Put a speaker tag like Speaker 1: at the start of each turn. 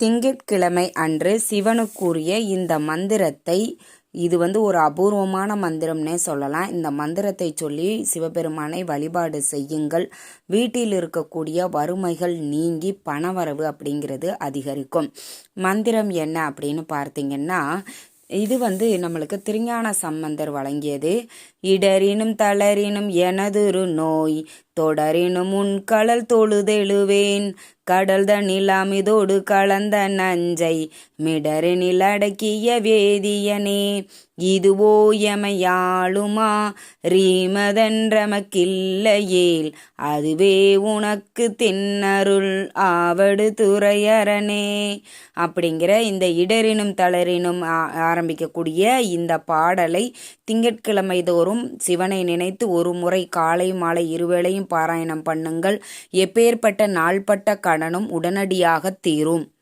Speaker 1: திங்கட்கிழமை அன்று சிவனுக்குரிய இந்த மந்திரத்தை இது வந்து ஒரு அபூர்வமான மந்திரம்னே சொல்லலாம். இந்த மந்திரத்தை சொல்லி சிவபெருமானை வழிபாடு செய்யுங்கள். வீட்டில் இருக்கக்கூடிய வறுமைகள் நீங்கி பணவரவு அப்படிங்கிறது அதிகரிக்கும். மந்திரம் என்ன அப்படின்னு பார்த்தீங்கன்னா இது வந்து நம்மளுக்கு திருஞான சம்பந்தர் வழங்கியது. இடரினும் தளரினும் எனதுரு நோய் தொடரினும் உன் கடல் தொழுதெழுவேன். கடல் தனில் அமிதோடு கலந்த நஞ்சை மிடரினில் அடக்கிய வேதியனே. இதுவோ எமையாளுமா? ரீமதன்றமக்கில்லையேல் அதுவே உனக்கு தின்னருள் ஆவடு துறையரனே. அப்படிங்கிற இந்த இடரினும் தளரினும் ஆ- ஆரம்பிக்கக்கூடிய இந்த பாடலை திங்கட்கிழமை தோறும் சிவனை நினைத்து ஒரு முறை காலை மாலை இருவேளையும் பாராயணம் பண்ணுங்கள். எப்பேற்பட்ட நாள்பட்ட கடனும் உடனடியாக தீரும்.